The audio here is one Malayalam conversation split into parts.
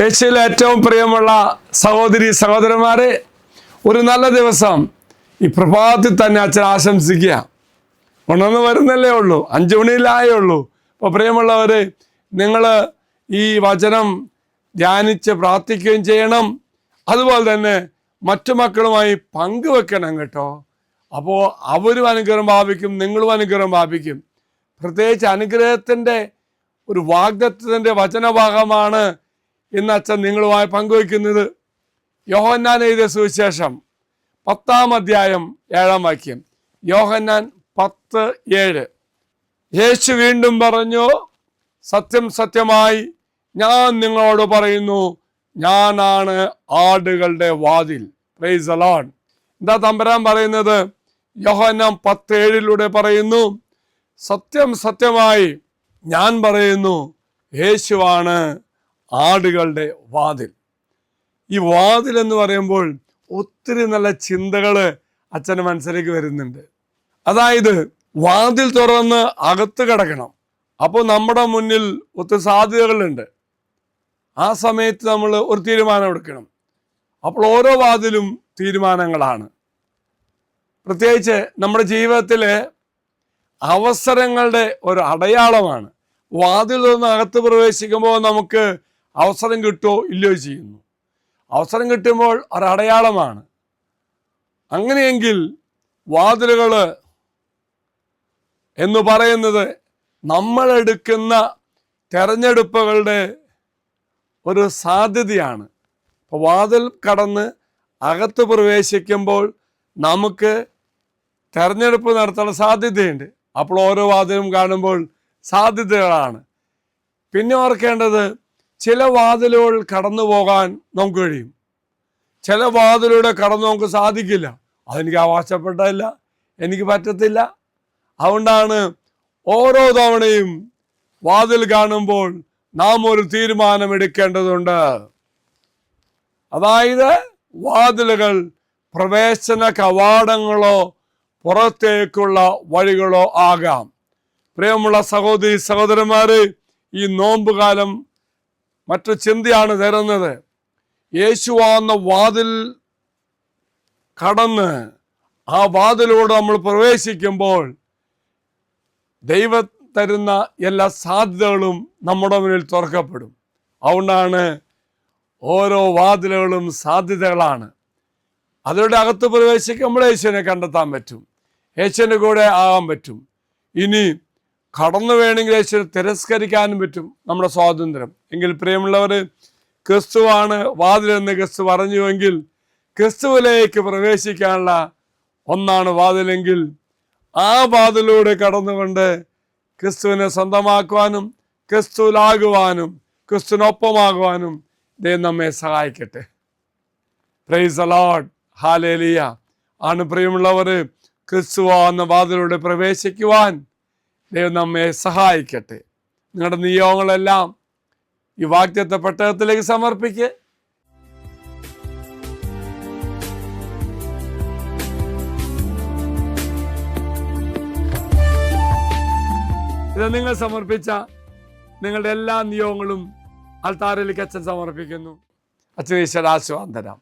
യേശുവിൽ ഏറ്റവും പ്രിയമുള്ള സഹോദരി സഹോദരന്മാരെ ഒരു നല്ല ദിവസം ഈ പ്രഭാതത്തിൽ തന്നെ അച്ഛൻ ആശംസിക്കുക. ഉണർന്ന് വരുന്നല്ലേ ഉള്ളൂ അഞ്ചു മണിയിലായേ ഉള്ളൂ. അപ്പോൾ പ്രിയമുള്ളവരെ നിങ്ങൾ ഈ വചനം ധ്യാനിച്ച് പ്രാർത്ഥിക്കുകയും ചെയ്യണം. അതുപോലെ തന്നെ മറ്റു മക്കളുമായി പങ്കുവെക്കണം കേട്ടോ. അപ്പോൾ അവരും അനുഗ്രഹം ഭാവിക്കും നിങ്ങളും അനുഗ്രഹം ഭാവിക്കും പ്രത്യേകിച്ച് അനുഗ്രഹത്തിന്റെ ഒരു വാഗ്ദത്വത്തിന്റെ വചനഭാഗമാണ് ഇന്ന് അച്ഛൻ നിങ്ങളുമായി പങ്കുവയ്ക്കുന്നത് യോഹന്നാൻ എഴുതിയ സുവിശേഷം പത്താം അധ്യായം ഏഴാം വാക്യം. യോഹന്നാൻ പത്ത് ഏഴ്. യേശു വീണ്ടും പറഞ്ഞു സത്യം സത്യമായി ഞാൻ നിങ്ങളോട് പറയുന്നു ഞാനാണ് ആടുകളുടെ വാതിൽ. പ്രൈസ് അലോൺ എന്താ തമ്പരാൻ പറയുന്നത്? യോഹന്നാൻ പത്ത് ഏഴിലൂടെ പറയുന്നു സത്യം സത്യമായി ഞാൻ പറയുന്നു യേശുവാണ് ആടുകളുടെ വാതിൽ. ഈ വാതിൽ എന്ന് പറയുമ്പോൾ ഒത്തിരി നല്ല ചിന്തകൾ അച്ഛന്റെ മനസ്സിലേക്ക് വരുന്നുണ്ട്. അതായത് വാതിൽ തുറന്ന് അകത്ത് കിടക്കണം. അപ്പോൾ നമ്മുടെ മുന്നിൽ ഒത്തിരി സാധ്യതകളുണ്ട്. ആ സമയത്ത് നമ്മൾ ഒരു തീരുമാനം എടുക്കണം. അപ്പോൾ ഓരോ വാതിലും തീരുമാനങ്ങളാണ്. പ്രത്യേകിച്ച് നമ്മുടെ ജീവിതത്തിലെ അവസരങ്ങളുടെ ഒരു അടയാളമാണ്. വാതിൽ തുറന്ന് അകത്ത് പ്രവേശിക്കുമ്പോൾ നമുക്ക് അവസരം കിട്ടുമോ ഇല്ലയോ ചെയ്യുന്നു. അവസരം കിട്ടുമ്പോൾ ഒരടയാളമാണ് അങ്ങനെയെങ്കിൽ വാതിലുകൾ എന്ന് പറയുന്നത് നമ്മളെടുക്കുന്ന തെരഞ്ഞെടുപ്പുകളുടെ ഒരു സാധ്യതയാണ്. അപ്പോൾ വാതിൽ കടന്ന് അകത്ത് പ്രവേശിക്കുമ്പോൾ നമുക്ക് തെരഞ്ഞെടുപ്പ് നടത്താനുള്ള സാധ്യതയുണ്ട്. അപ്പോൾ ഓരോ വാതിലും കാണുമ്പോൾ സാധ്യതകളാണ്. പിന്നെ ഓർക്കേണ്ടത് ചില വാതിലുകൾ കടന്നു പോകാൻ നമുക്ക് കഴിയും. ചില വാതിലൂടെ കടന്നു നമുക്ക് സാധിക്കില്ല. അതെനിക്ക് അവകാശപ്പെട്ടതല്ല. എനിക്ക് പറ്റത്തില്ല. അതുകൊണ്ടാണ് ഓരോ തവണയും വാതിൽ കാണുമ്പോൾ നാം ഒരു തീരുമാനമെടുക്കേണ്ടതുണ്ട്. അതായത് വാതിലുകൾ പ്രവേശന കവാടങ്ങളോ പുറത്തേക്കുള്ള വഴികളോ ആകാം. പ്രിയമുള്ള സഹോദരി സഹോദരന്മാരെ ഈ നോമ്പുകാലം മറ്റു ചിന്തയാണ് തരുന്നത് യേശുവാന്ന വാതിൽ കടന്ന് ആ വാതിലൂടെ നമ്മൾ പ്രവേശിക്കുമ്പോൾ ദൈവ തരുന്ന എല്ലാ സാധ്യതകളും നമ്മുടെ മുന്നിൽ തുറക്കപ്പെടും. അതുകൊണ്ടാണ് ഓരോ വാതിലുകളും സാധ്യതകളാണ്. അതിലൂടെ അകത്ത് പ്രവേശിക്കുമ്പോൾ യേശുവിനെ കണ്ടെത്താൻ പറ്റും. യേശുവിന്റെ കൂടെ ആകാൻ പറ്റും. ഇനി കടന്നു വേണമെങ്കിൽ യേശുവിനെ തിരസ്കരിക്കാനും പറ്റും നമ്മുടെ സ്വാതന്ത്ര്യം. എങ്കിൽ പ്രിയമുള്ളവർ ക്രിസ്തുവാണ് വാതിലെന്ന് ക്രിസ്തു പറഞ്ഞുവെങ്കിൽ ക്രിസ്തുവിലേക്ക് പ്രവേശിക്കാനുള്ള ഒന്നാണ് വാതിലെങ്കിൽ ആ വാതിലൂടെ കടന്നുകൊണ്ട് ക്രിസ്തുവിനെ സ്വന്തമാക്കുവാനും ക്രിസ്തുവിലാകുവാനും ക്രിസ്തുവിനൊപ്പമാകുവാനും ദൈവം നമ്മെ സഹായിക്കട്ടെ. പ്രൈസ് അലോഡ് ഹാലേലിയ ആണ് പ്രിയമുള്ളവർ ക്രിസ്തുവാ എന്ന വാതിലൂടെ പ്രവേശിക്കുവാൻ ദൈവം നമ്മെ സഹായിക്കട്ടെ. നിങ്ങളുടെ നിയോഗങ്ങളെല്ലാം ഈ വാക്യത്തെ പെട്ടകത്തിലേക്ക് സമർപ്പിക്കുക ഇത് നിങ്ങൾ സമർപ്പിച്ച നിങ്ങളുടെ എല്ലാ നിയോഗങ്ങളും അൾത്താരയിലേക്ക് അച്ഛൻ സമർപ്പിക്കുന്നു. അച്ഛൻ ഈശ്വരാശ്വാസം തരാം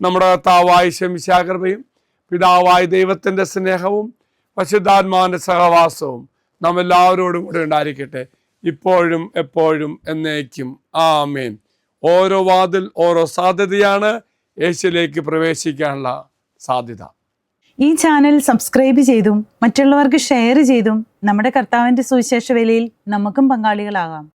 നമ്മുടെ കർത്താവായ ശമിശാകൃപയും പിതാവായ ദൈവത്തിന്റെ സ്നേഹവും പശുദ്ധാത്മാവിന്റെ സഹവാസവും നാം എല്ലാവരോടും കൂടെ ഉണ്ടായിരിക്കട്ടെ. ഇപ്പോഴും എപ്പോഴും എന്നേക്കും. ആ ആമേൻ. ഓരോ വാതിൽ ഓരോ സാധ്യതയാണ്. യേശുലേക്ക് പ്രവേശിക്കാനുള്ള സാധ്യത. ഈ ചാനൽ സബ്സ്ക്രൈബ് ചെയ്തും മറ്റുള്ളവർക്ക് ഷെയർ ചെയ്തും നമ്മുടെ കർത്താവിന്റെ സുവിശേഷ വേലയിൽ നമുക്കും പങ്കാളികളാകാം.